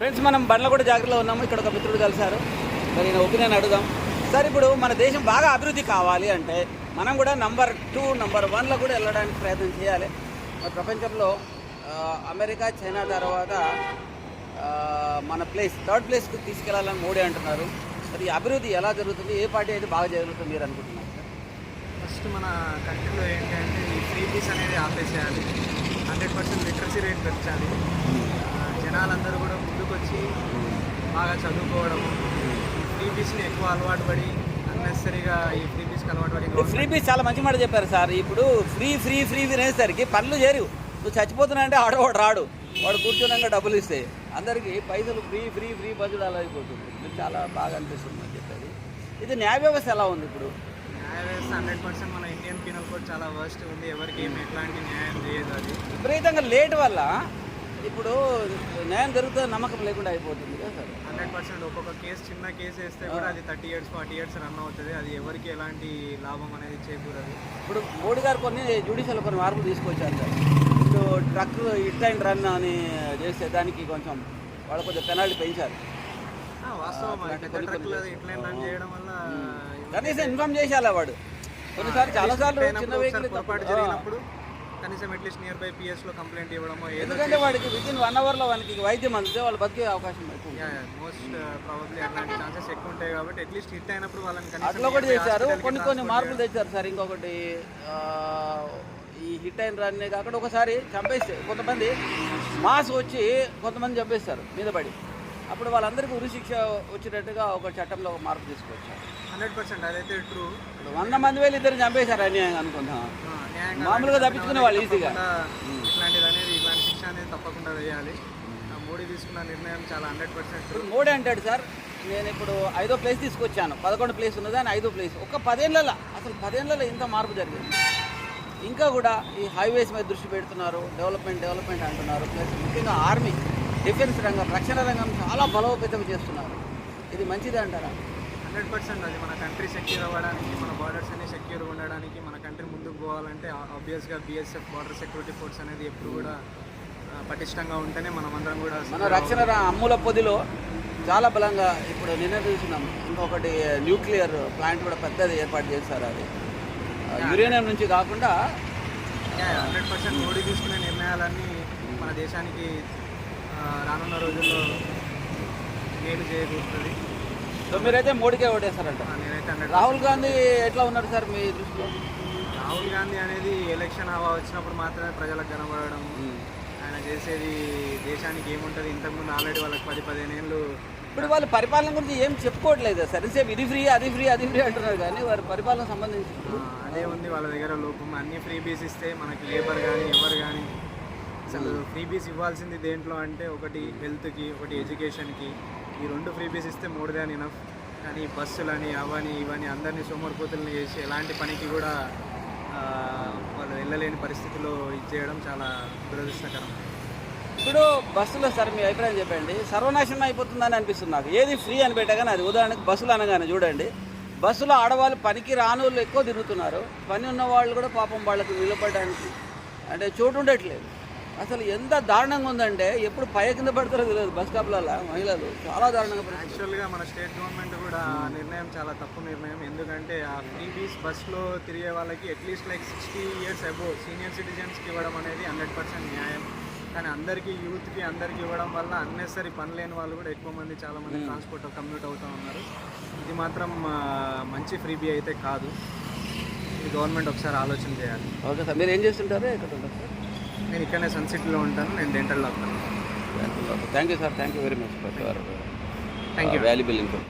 Friends మనం బండ్లగూడ జాగ్రత్తలో ఉన్నాము. ఇక్కడ ఒక మిత్రుడు కలిశారు. మరి నేను ఒపీనియన్ అడుగుదాం. సార్ ఇప్పుడు మన దేశం బాగా అభివృద్ధి కావాలి అంటే మనం కూడా నంబర్ టూ నంబర్ వన్లో కూడా వెళ్ళడానికి ప్రయత్నం చేయాలి. మరి ప్రపంచంలో అమెరికా చైనా తర్వాత మన ప్లేస్ థర్డ్ ప్లేస్కి తీసుకెళ్ళాలని మోడీ అంటున్నారు. మరి అభివృద్ధి ఎలా జరుగుతుంది? ఏ పార్టీ అయితే బాగా జరుగుతుంది మీరు అనుకుంటున్నారు సార్? ఫస్ట్ మన కంట్రీలో ఏంటంటే ఈ ఫ్రీ అనేది ఆపేసేయాలి. హండ్రెడ్ పర్సెంట్ లిటరసీ రేట్ పెంచాలి. ఆ, జనాలందరూ కూడా ముందుకొచ్చి బాగా చదువుకోవడము ఫ్రీ బీస్ని ఎక్కువ అలవాటు పడి అన్నెసరీగా ఈ ఫ్రీ బీస్కి అలవాటు పడి ఫ్రీ బీస్ చాలా మంచి మాట చెప్పారు సార్. ఇప్పుడు ఫ్రీ ఫ్రీ ఫ్రీ వినేసరికి పనులు చేరు. నువ్వు చచ్చిపోతున్నా అంటే ఆడవాడు రాడు. వాడు కూర్చున్నాక డబ్బులు ఇస్తే. అందరికీ పైసలు ఫ్రీ ఫ్రీ ఫ్రీ బడ్జెట్ అలా అయిపోతుంది. ఇది చాలా బాగా అనిపిస్తుంది అని చెప్పేది. ఇది న్యాయ వ్యవస్థ ఎలా ఉంది ఇప్పుడు? న్యాయ వ్యవస్థ హండ్రెడ్ పర్సెంట్ మన ఇండియన్ పీనల్ కోడ్ చాలా వర్స్ట్ ఉంది. ఎవరికి ఏమి ఎట్లాంటి న్యాయం చేయదు అది. విపరీతంగా లేట్ వల్ల ఇప్పుడు న్యాయం జరుగుతుంది నమ్మకం లేకుండా అయిపోతుంది కదా సార్. హండ్రెడ్ పర్సెంట్ ఒక్కొక్క కేసు చిన్న కేసు వేస్తే కూడా అది thirty years forty years run అవుతుంది. అది ఎవరికి ఎలాంటి లాభం అనేది చేకూరదు. ఇప్పుడు మోడీ గారు కొన్ని జ్యుడిషియల్ కొన్ని మార్పులు తీసుకొచ్చారు సార్. ఇప్పుడు ట్రక్ హిట్ అండ్ రన్ అని చేస్తే దానికి కొంచెం వాళ్ళు కొంచెం పెనాల్టీ పెంచారు. కనీసం ఇన్ఫార్మ్ చేసేయాలి వాడు. కొన్నిసార్లు చాలా సార్లు చిన్న వెహికల్ జరిగినప్పుడు కనీసం అట్లీస్ట్ నియర్ బై పిఎస్లో కంప్లైంట్ ఇవ్వడమో ఏదో ఎందుకంటే వాడికి విత్ ఇన్ వన్ అవర్లో వానికి వైద్యం అందితే వాళ్ళు బతికే అవకాశం మోస్ట్ ప్రాబబ్లీ అట్లాంటి ఛాన్సెస్ ఎక్కువ ఉంటాయి కాబట్టి అట్లీస్ట్ హిట్ అయినప్పుడు వాళ్ళని కనీసం అట్లా కూడా చేశారు. కొన్ని కొన్ని మార్పులు తెచ్చారు సార్. ఇంకొకటి ఆ, ఈ హిట్ అయిన రన్నే కాకుండా ఒకసారి చంపేస్తే కొంతమంది మాస్ వచ్చి కొంతమంది చంపేస్తారు మీద పడి. అప్పుడు వాళ్ళందరికీ ఉరి శిక్ష వచ్చినట్టుగా ఒక చట్టంలో ఒక మార్పు తీసుకొచ్చారు. Hundred percent. అదైతే ట్రూ ఇప్పుడు వంద మంది వేలు ఇద్దరు చంపేశారు అన్యాయంగా అనుకుందాం మామూలుగా తప్పించుకునే వాళ్ళు ఈజీగా. ఇట్లాంటిది అనేది ఇలాంటి శిక్ష అనేది తప్పకుండా వేయాలి. మోడీ తీసుకున్న నిర్ణయం చాలా హండ్రెడ్ పర్సెంట్ ఇప్పుడు మోడీ అంటాడు సార్ నేను ఇప్పుడు ఐదో ప్లేస్ తీసుకొచ్చాను. పదకొండు ప్లేస్ ఉన్నది అని ఐదో ప్లేస్ ఒక పదేళ్ళలో అసలు పదేళ్ళలో ఇంత మార్పు జరిగింది. ఇంకా కూడా ఈ హైవేస్ మీద దృష్టి పెడుతున్నారు డెవలప్మెంట్ డెవలప్మెంట్ అంటున్నారు. ప్లస్ ముఖ్యంగా ఆర్మీ డిఫెన్స్ రంగం రక్షణ రంగం చాలా బలోపేతం చేస్తున్నారు. ఇది మంచిదే అంటారా? హండ్రెడ్ పర్సెంట్ అది మన కంట్రీ సెక్యూర్ అవ్వడానికి మన బార్డర్స్ అన్ని సెక్యూర్ ఉండడానికి మన కంట్రీ ముందుకు పోవాలంటే ఆబ్వియస్గా బిఎస్ఎఫ్ బార్డర్ సెక్యూరిటీ ఫోర్స్ అనేది ఎప్పుడు కూడా పటిష్టంగా ఉంటేనే మనం అందరం కూడా మన రక్షణ అమ్ముల పొదిలో చాలా బలంగా ఇప్పుడు నిన్న చూసినాం. ఇంకొకటి న్యూక్లియర్ ప్లాంట్ కూడా పెద్దది ఏర్పాటు చేస్తారు అది. యురేనియం నుంచి కాకుండా హండ్రెడ్ పర్సెంట్ మోడీ తీసుకునే నిర్ణయాలన్నీ మన దేశానికి రానున్న రోజుల్లో మేలు చేకూరుతుంది సో మీరైతే మోడీకే ఓటేస్తారంట రాహుల్ గాంధీ ఎట్లా ఉన్నారు సార్ మీ దృష్టిలో? రాహుల్ గాంధీ అనేది ఎలక్షన్ హవా వచ్చినప్పుడు మాత్రమే ప్రజలకు కనబడడం. ఆయన చేసేది దేశానికి ఏముంటుంది? ఇంతకుముందు ఆల్రెడీ వాళ్ళకి పది పదిహేను ఏళ్ళు ఇప్పుడు వాళ్ళు పరిపాలన గురించి ఏం చెప్పుకోవట్లేదు సరిసేపు ఇది ఫ్రీ అది ఫ్రీ అది ఫ్రీ అంటున్నారు కానీ వారి పరిపాలన సంబంధించి అదే ఉంది వాళ్ళ దగ్గర లోపం. అన్ని ఫ్రీ బీస్ ఇస్తే మనకి లేబర్ కానీ ఎవరు కానీ అసలు ఫ్రీ బీస్ ఇవ్వాల్సింది దేంట్లో అంటే ఒకటి హెల్త్కి ఒకటి ఎడ్యుకేషన్కి ఈ రెండు ఫ్రీ బీస్ ఇస్తే మోర్ దాన్ ఇనఫ్ కానీ బస్సులని అవని ఇవని అందరినీ సోమరిపోతుల్ని చేసి ఎలాంటి పనికి కూడా వాళ్ళు వెళ్ళలేని పరిస్థితుల్లో ఇచ్చేయడం చాలా దురదృష్టకరం. ఇప్పుడు బస్సులో సార్ మీ అభిప్రాయం చెప్పండి. సర్వనాశనం అయిపోతుందని అనిపిస్తుంది నాకు. ఏది ఫ్రీ అని పెట్టగానే అది ఉదాహరణకు బస్సులు అనగానే చూడండి. బస్సులో ఆడవాళ్ళు పనికి రాని వాళ్ళు ఎక్కువ తిరుగుతున్నారు. పని ఉన్న వాళ్ళు కూడా పాపం వాళ్ళకి నిలబడడానికి అంటే చోటు ఉండట్లేదు. అసలు ఎంత దారుణంగా ఉందంటే ఎప్పుడు పై కింద పడతారో తెలియదు బస్ స్టాప్లలో మహిళలు. చాలా దారుణంగా. యాక్చువల్గా మన స్టేట్ గవర్నమెంట్ కూడా నిర్ణయం చాలా తప్పు నిర్ణయం. ఎందుకంటే ఆ ఫ్రీ బీస్ బస్లో తిరిగే వాళ్ళకి at least like sixty years above. Senior సిటిజన్స్కి ఇవ్వడం అనేది హండ్రెడ్ పర్సెంట్ న్యాయం. కానీ అందరికీ యూత్కి అందరికీ ఇవ్వడం వల్ల అన్నెసరీ పని లేని వాళ్ళు కూడా ఎక్కువ మంది చాలా మంది ట్రాన్స్పోర్ట్ కమ్యూట్ అవుతూ ఉన్నారు. ఇది మాత్రం మంచి ఫ్రీ బీ అయితే కాదు. ఇది గవర్నమెంట్ ఒకసారి ఆలోచన చేయాలి. Okay sir. మీరు ఏం చేస్తుంటారు? ఎక్కడ ఉంటారు సార్? నేను ఇక్కడనే సన్ సిటీలో ఉంటాను నేను dental doctor. Thank you sir thank you very much for Thank you. Valuable info